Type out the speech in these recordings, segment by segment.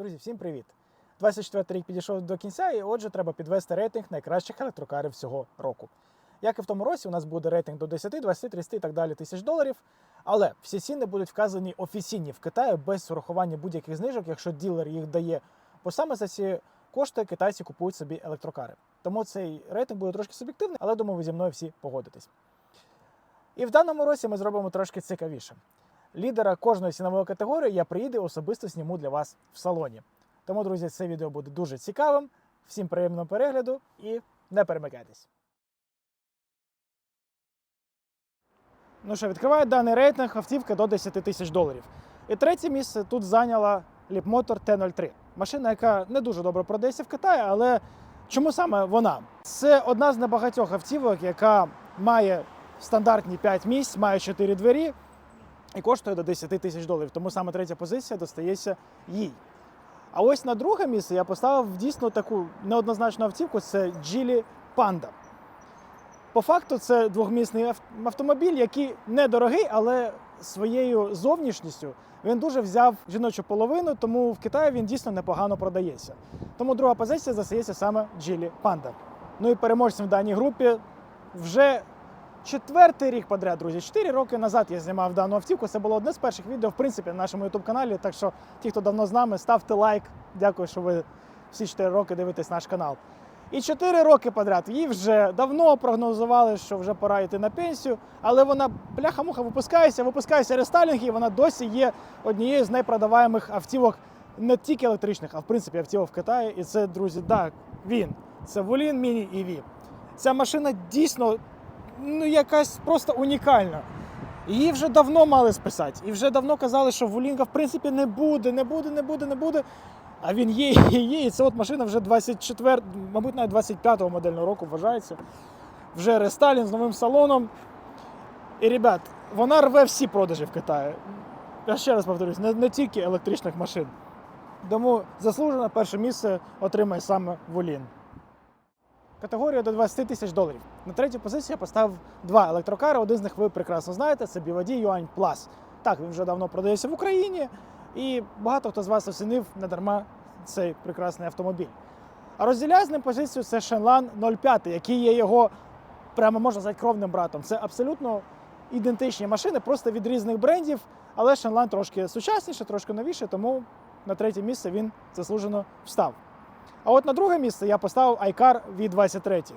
Друзі, всім привіт! 24 рік підійшов до кінця, і отже, треба підвести рейтинг найкращих електрокарів всього року. Як і в тому році, у нас буде рейтинг до 10, 20, 30 і так далі тисяч доларів. Але всі ціни будуть вказані офіційні в Китаї без урахування будь-яких знижок, якщо ділер їх дає. Бо саме за ці кошти китайці купують собі електрокари. Тому цей рейтинг буде трошки суб'єктивний, але думаю, ви зі мною всі погодитесь. І в даному році ми зробимо трошки цікавіше. Лідера кожної цінової категорії я приїду особисто зніму для вас в салоні. Тому, друзі, це відео буде дуже цікавим. Всім приємного перегляду і не перемикайтесь. Ну що, відкриваю даний рейтинг автівка до 10 тисяч доларів. І третє місце тут зайняла Leapmotor T03. Машина, яка не дуже добре продається в Китаї, але чому саме вона? Це одна з небагатьох автівок, яка має стандартні 5 місць, має 4 двері і коштує до 10 тисяч доларів. Тому саме третя позиція достається їй. А ось на друге місце я поставив дійсно таку неоднозначну автівку це Geely Panda. По факту, це двохмісний автомобіль, який недорогий, але своєю зовнішністю він дуже взяв жіночу половину, тому в Китаї він дійсно непогано продається. Тому друга позиція застається саме Geely Panda. Ну і переможцем в даній групі вже четвертий рік подряд, друзі. Чотири роки назад я знімав дану автівку. Це було одне з перших відео, в принципі, на нашому youtube каналі. Так що ті, хто давно з нами, ставте лайк. Дякую, що ви всі чотири роки дивитесь наш канал. І чотири роки подряд їй вже давно прогнозували, що вже пора йти на пенсію, але вона бляха-муха випускається, випускається рестайлінг, і вона досі є однією з найпродаваємих автівок не тільки електричних, а в принципі автівок в Китаї. І це, друзі, так, він. Це Волін Міні EV. Ця машина дійсно ну, якась просто унікальна. Її вже давно мали списати. І вже давно казали, що Вулінга в принципі не буде, не буде, не буде, не буде. А він є, є, є. І це от машина вже 24, мабуть, навіть 25-го модельного року вважається. Вже рестайлінг з новим салоном. І, ребят, вона рве всі продажі в Китаї. Я ще раз повторюсь, не, не тільки електричних машин. Тому заслужено перше місце отримає саме Волін. Категорія до 20 тисяч доларів. На третю позицію я поставив два електрокари. Один з них ви прекрасно знаєте, це BYD Yuan Plus. Так, він вже давно продається в Україні, і багато хто з вас оцінив недарма цей прекрасний автомобіль. А розділяє з ним позицію це Shenlan 05, який є його, прямо можна сказати, кровним братом. Це абсолютно ідентичні машини, просто від різних брендів, але Shenlan трошки сучасніше, трошки новіше, тому на третє місце він заслужено встав. А от на друге місце я поставив iCar V23.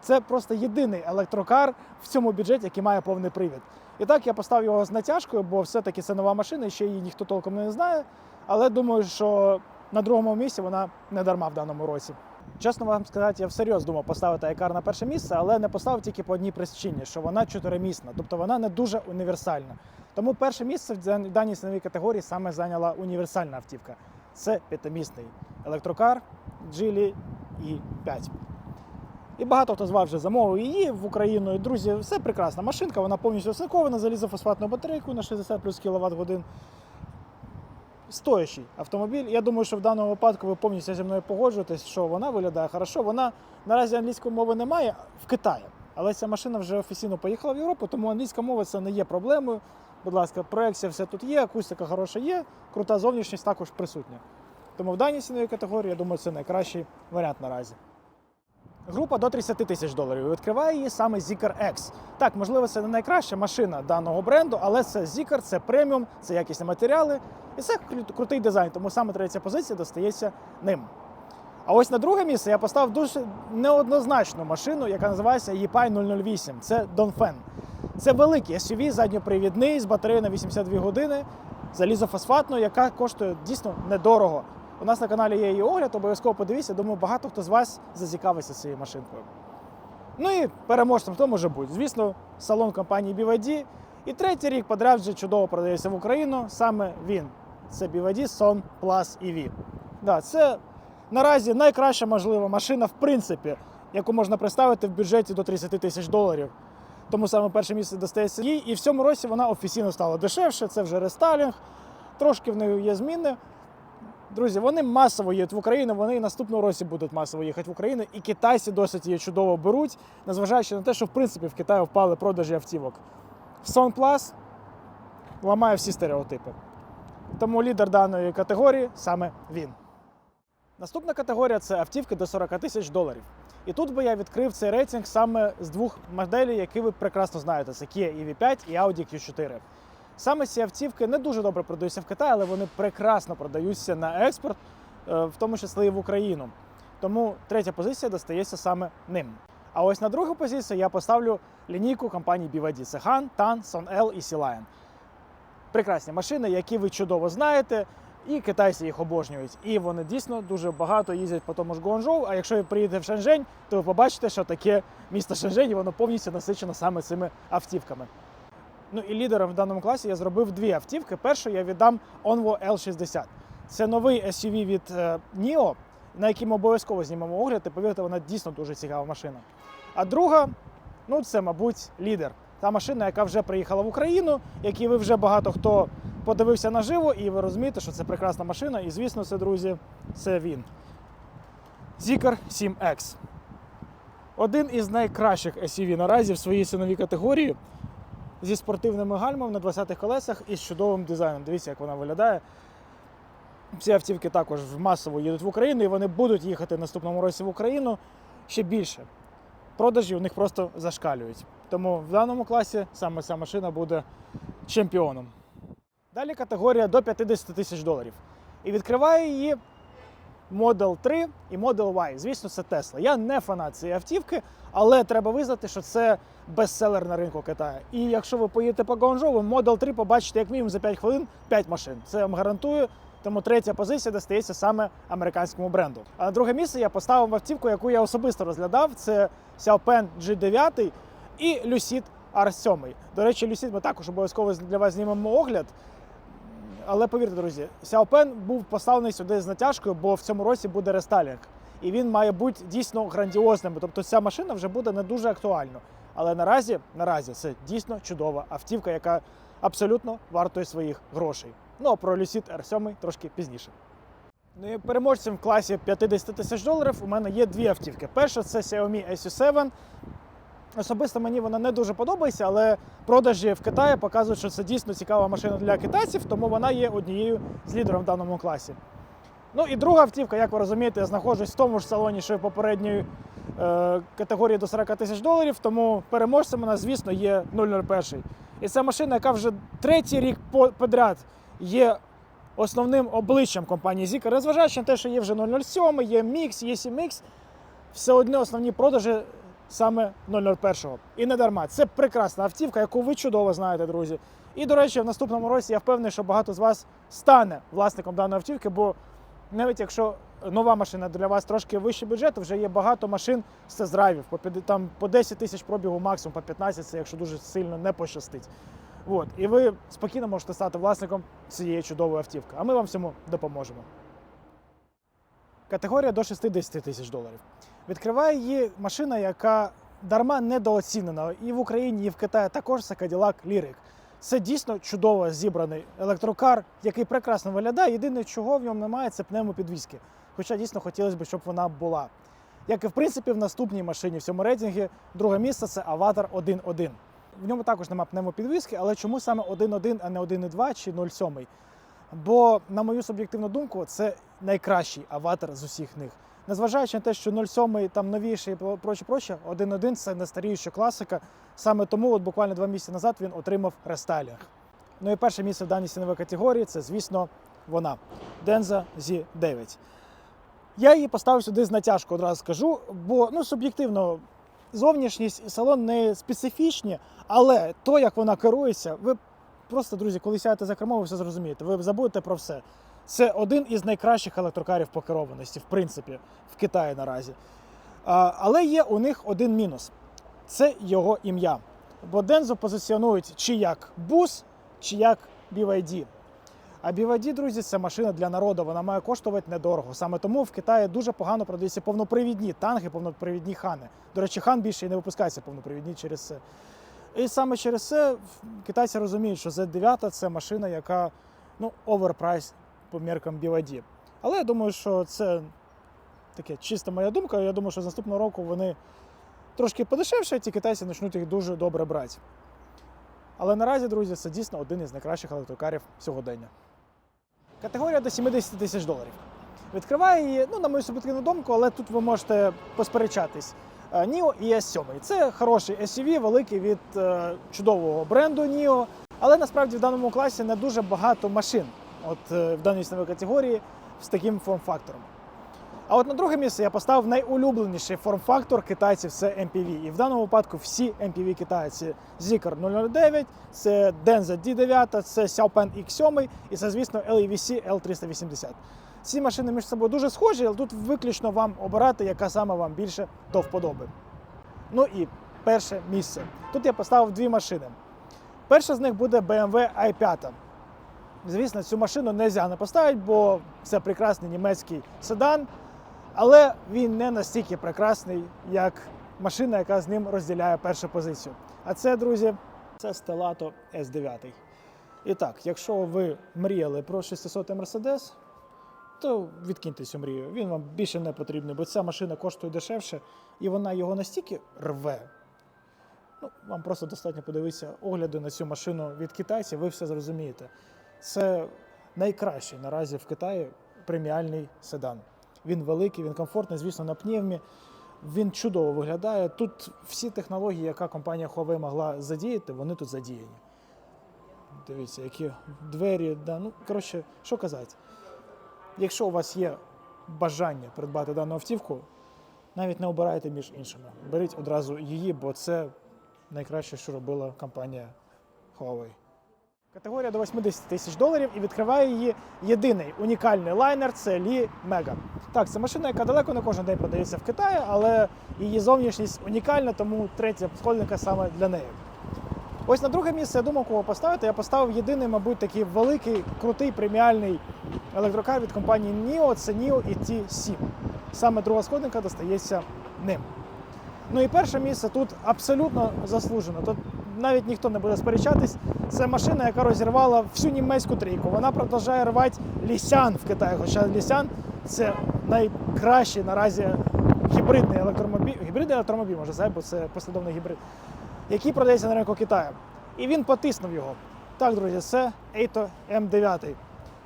Це просто єдиний електрокар в цьому бюджеті, який має повний привід. І так я поставив його з натяжкою, бо все-таки це нова машина, ще її ніхто толком не знає. Але думаю, що на другому місці вона не дарма в даному році. Чесно вам сказати, я всерйоз думав поставити iCar на перше місце, але не поставив тільки по одній причині, що вона чотиримісна, тобто вона не дуже універсальна. Тому перше місце в даній ціновій категорії саме зайняла універсальна автівка. Це п'ятимісний електрокар Geely i5. І багато хто з вас вже замовив її в Україну. І, друзі, все прекрасна машинка, вона повністю оцинкована, залізофосфатною батарейкою на 60 плюс кВт годин. Стоящий автомобіль. Я думаю, що в даному випадку ви повністю зі мною погоджуєтесь, що вона виглядає хорошо. Вона наразі англійської мови немає в Китаї, але ця машина вже офіційно поїхала в Європу, тому англійська мова це не є проблемою. Будь ласка, проекція все тут є, акустика хороша є, крута зовнішність також присутня. Тому в даній ціновій категорії, я думаю, це найкращий варіант наразі. Група до 30 тисяч доларів. Відкриває її саме Zikr X. Так, можливо, це не найкраща машина даного бренду, але це Zikr, це преміум, це якісні матеріали і це крутий дизайн, тому саме третя позиція достається ним. А ось на друге місце я поставив дуже неоднозначну машину, яка називається Yipai 008. Це Dongfeng. Це великий SUV, задньопривідний з батареєю на 82 години, залізофосфатною, яка коштує дійсно недорого. У нас на каналі є її огляд, обов'язково подивіться. Думаю, багато хто з вас зацікавиться цією машинкою. Ну і переможцем хто може бути? Звісно, салон компанії BYD. І третій рік подряд вже чудово продається в Україну. Саме він. Це BYD Son Plus EV. Да, це наразі найкраща можлива машина, в принципі, яку можна представити в бюджеті до 30 тисяч доларів. Тому саме перше місце достається їй. І в цьому році вона офіційно стала дешевше. Це вже рестайлінг. Трошки в неї є зміни. Друзі, вони масово їдуть в Україну, вони і наступного році будуть масово їхати в Україну, і китайці досить її чудово беруть, незважаючи на те, що в принципі в Китаї впали продажі автівок. Сон Plus ламає всі стереотипи. тому лідер даної категорії саме він. Наступна категорія це автівки до 40 тисяч доларів. І тут би я відкрив цей рейтинг саме з двох моделей, які ви прекрасно знаєте: це Kia EV5 і Audi Q4. Саме ці автівки не дуже добре продаються в Китаї, але вони прекрасно продаються на експорт, е, в тому числі і в Україну. Тому третя позиція достається саме ним. А ось на другу позицію я поставлю лінійку компанії BYD. Це Han, Tan, Son-L і Sea Lion. Прекрасні машини, які ви чудово знаєте, і китайці їх обожнюють. І вони дійсно дуже багато їздять по тому ж Гуанчжоу. А якщо ви приїдете в Шенжень, то ви побачите, що таке місто Шенжень, і воно повністю насичено саме цими автівками. Ну і лідером в даному класі я зробив дві автівки. Першу я віддам Onvo L60. Це новий SUV від е, NIO, на який ми обов'язково знімемо огляд. І повірте, вона дійсно дуже цікава машина. А друга, ну це, мабуть, лідер. Та машина, яка вже приїхала в Україну, якій ви вже багато хто подивився наживо, і ви розумієте, що це прекрасна машина. І звісно, це, друзі, це він. Zikr 7X. Один із найкращих SUV наразі в своїй ціновій категорії зі спортивними гальмами на 20-х колесах і з чудовим дизайном. Дивіться, як вона виглядає. Ці автівки також масово їдуть в Україну, і вони будуть їхати наступному році в Україну ще більше. Продажі у них просто зашкалюють. Тому в даному класі саме ця машина буде чемпіоном. Далі категорія до 50 тисяч доларів. І відкриває її Model 3 і Model Y. Звісно, це Tesla. Я не фанат цієї автівки, але треба визнати, що це бестселер на ринку Китаю. І якщо ви поїдете по Гуанчжоу, ви Model 3 побачите як мінімум за 5 хвилин 5 машин. Це вам гарантую. Тому третя позиція достається саме американському бренду. А на друге місце я поставив автівку, яку я особисто розглядав. Це Xiaopen G9 і Lucid R7. До речі, Lucid ми також обов'язково для вас знімемо огляд. Але повірте, друзі, Xiaopen був поставлений сюди з натяжкою, бо в цьому році буде рестайлінг. І він має бути дійсно грандіозним. Тобто ця машина вже буде не дуже актуальна. Але наразі, наразі це дійсно чудова автівка, яка абсолютно вартує своїх грошей. Ну а про Lucid R7 трошки пізніше. Ну і переможцем в класі 50 тисяч доларів у мене є дві автівки. Перша це Xiaomi SU7. Особисто мені вона не дуже подобається, але продажі в Китаї показують, що це дійсно цікава машина для китайців, тому вона є однією з лідерів в даному класі. Ну і друга автівка, як ви розумієте, я знаходжусь в тому ж салоні, що і попередньої е, категорії до 40 тисяч доларів, тому переможцем у звісно, є 001. І це машина, яка вже третій рік по- подряд є основним обличчям компанії Zika. Незважаючи на те, що є вже 007, є Mix, є 7X, все одно основні продажі саме 001. І не дарма. Це прекрасна автівка, яку ви чудово знаєте, друзі. І, до речі, в наступному році я впевнений, що багато з вас стане власником даної автівки, бо навіть якщо нова машина для вас трошки вищий бюджет, вже є багато машин з тест-драйвів, по, там, по 10 тисяч пробігу максимум, по 15, це якщо дуже сильно не пощастить. От. І ви спокійно можете стати власником цієї чудової автівки. А ми вам в цьому допоможемо. Категорія до 60 тисяч доларів. Відкриває її машина, яка дарма недооцінена і в Україні, і в Китаї також це Cadillac Lyric. Це дійсно чудово зібраний електрокар, який прекрасно виглядає. Єдине, чого в ньому немає, це пневмопідвізки. Хоча дійсно хотілося б, щоб вона була. Як і в принципі в наступній машині в цьому рейтингі, друге місце це Аватар 1.1. В ньому також немає пневмопідвізки, але чому саме 1.1, а не 1.2 чи 0.7? Бо, на мою суб'єктивну думку, це найкращий аватар з усіх них. Незважаючи на те, що 0.7 там новіший і проче, проче, 1.1 це не старіюча класика. Саме тому, от буквально два місяці назад, він отримав рестайлінг. Ну і перше місце в даній ціновій категорії це, звісно, вона Denza Z9. Я її поставив сюди з натяжкою, одразу скажу, бо ну, суб'єктивно зовнішність і салон не специфічні, але то, як вона керується, ви просто, друзі, коли сядете за кермо, ви все зрозумієте. Ви забудете про все. Це один із найкращих електрокарів по керованості, в принципі, в Китаї наразі. Але є у них один мінус це його ім'я. Бо Дензо позиціонують чи як бус, чи як BYD. А BYD, друзі, це машина для народу, вона має коштувати недорого. Саме тому в Китаї дуже погано продаються повнопривідні танки, повнопривідні хани. До речі, хан більше і не випускається повнопривідні через це. І саме через це китайці розуміють, що Z9 це машина, яка ну, оверпрайс по міркам BYD. Але я думаю, що це таке чиста моя думка. Я думаю, що з наступного року вони трошки подешевшають, і китайці почнуть їх дуже добре брати. Але наразі, друзі, це дійсно один із найкращих електрокарів сьогодення. Категорія до 70 тисяч доларів. Відкриває її, ну, на мою суб'єктивну думку, але тут ви можете посперечатись. Е, NIO і S7. Це хороший SUV, великий від е, чудового бренду NIO. Але насправді в даному класі не дуже багато машин от, е, в даній ціновій категорії з таким форм-фактором. А от на друге місце я поставив найулюбленіший форм-фактор китайців це MPV. І в даному випадку всі MPV китайці Zeekr 009, це Denza D9, це Xiaopan X7 і це, звісно, LEVC L380. Ці машини між собою дуже схожі, але тут виключно вам обирати, яка саме вам більше до вподоби. Ну і перше місце. Тут я поставив дві машини. Перша з них буде BMW i5. Звісно, цю машину не можна поставити, бо це прекрасний німецький седан, але він не настільки прекрасний, як машина, яка з ним розділяє першу позицію. А це, друзі, це Stellato S9. І так, якщо ви мріяли про 600 Mercedes, то відкиньте цю мрію. Він вам більше не потрібний, бо ця машина коштує дешевше, і вона його настільки рве. Ну, вам просто достатньо подивитися огляди на цю машину від китайців, ви все зрозумієте. Це найкращий наразі в Китаї преміальний седан. Він великий, він комфортний, звісно, на пневмі. Він чудово виглядає. Тут всі технології, яка компанія Huawei могла задіяти, вони тут задіяні. Дивіться, які двері. Да. Ну, коротше, що казати. Якщо у вас є бажання придбати дану автівку, навіть не обирайте між іншими. Беріть одразу її, бо це найкраще, що робила компанія Huawei. Категорія до 80 тисяч доларів і відкриває її єдиний унікальний лайнер це Лі Мега. Так, це машина, яка далеко не кожен день продається в Китаї, але її зовнішність унікальна, тому третя сходинка саме для неї. Ось на друге місце я думав, кого поставити. Я поставив єдиний, мабуть, такий великий, крутий преміальний електрокар від компанії NIO, це NIO ET7. Саме друга сходинка достається ним. Ну і перше місце тут абсолютно заслужено. Навіть ніхто не буде сперечатись. Це машина, яка розірвала всю німецьку трійку. Вона продовжує рвати Лісян в Китаї. Хоча Лісян це найкращий наразі гібридний електромобіль. Гібридний електромобіль, може сказати, бо це послідовний гібрид, який продається на ринку Китаю. І він потиснув його. Так, друзі, це Eito M9.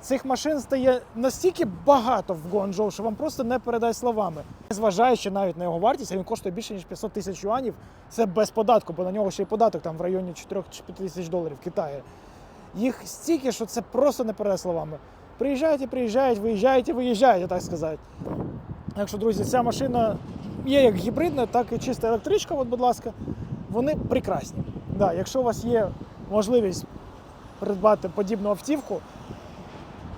Цих машин стає настільки багато в Гуанчжоу, що вам просто не передай словами. Зважаючи навіть на його вартість, він коштує більше ніж 500 тисяч юанів. Це без податку, бо на нього ще й податок там в районі 4 чи 5 тисяч доларів в. Їх стільки, що це просто не передай словами. Приїжджають, приїжджають, виїжджають і виїжджають, так сказати. Так що, друзі, ця машина є як гібридна, так і чиста електричка, от, будь ласка, вони прекрасні. Да, якщо у вас є можливість придбати подібну автівку,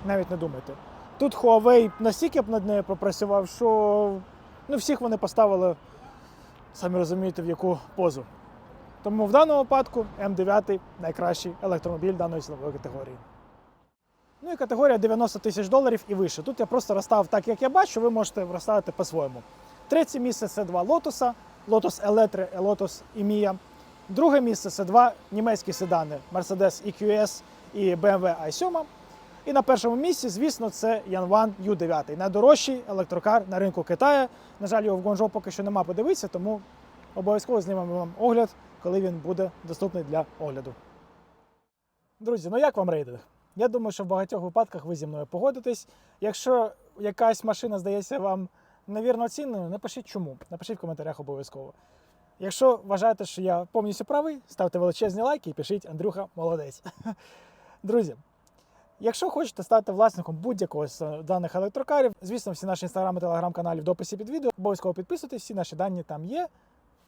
навіть не думайте. Тут Huawei настільки б над нею попрацював, що ну, всіх вони поставили, самі розумієте, в яку позу. Тому в даному випадку М9 найкращий електромобіль даної цінової категорії. Ну і категорія 90 тисяч доларів і вище. Тут я просто розставив так, як я бачу, ви можете розставити по-своєму. Третє місце це два лотоса: Lotus Electre і Lotus Emia. Друге місце це два німецькі седани Mercedes EQS і BMW i7. І на першому місці, звісно, це Yanwan U9, найдорожчий електрокар на ринку Китаю. На жаль, його в Гонжоу поки що нема подивитися, тому обов'язково знімемо вам огляд, коли він буде доступний для огляду. Друзі, ну як вам рейдинг? Я думаю, що в багатьох випадках ви зі мною погодитесь. Якщо якась машина здається вам невірно оціненою, напишіть чому. Напишіть в коментарях обов'язково. Якщо вважаєте, що я повністю правий, ставте величезні лайки і пишіть Андрюха молодець. Друзі, Якщо хочете стати власником будь-якого з е, даних електрокарів, звісно, всі наші інстаграм і телеграм-каналі в дописі під відео. Обов'язково підписуйтесь, всі наші дані там є.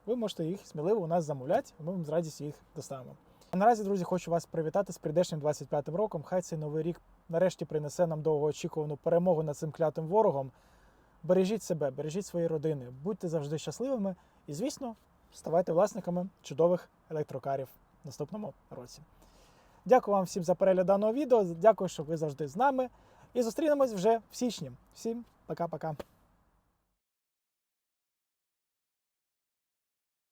Ви можете їх сміливо у нас замовляти, ми вам з радістю їх доставимо. А наразі, друзі, хочу вас привітати з прийдешнім 25-м роком. Хай цей новий рік нарешті принесе нам довгоочікувану перемогу над цим клятим ворогом. Бережіть себе, бережіть свої родини, будьте завжди щасливими і, звісно, ставайте власниками чудових електрокарів в наступному році. Дякую вам всім за перегляд даного відео. Дякую, що ви завжди з нами. І зустрінемось вже в січні. Всім пока-пока.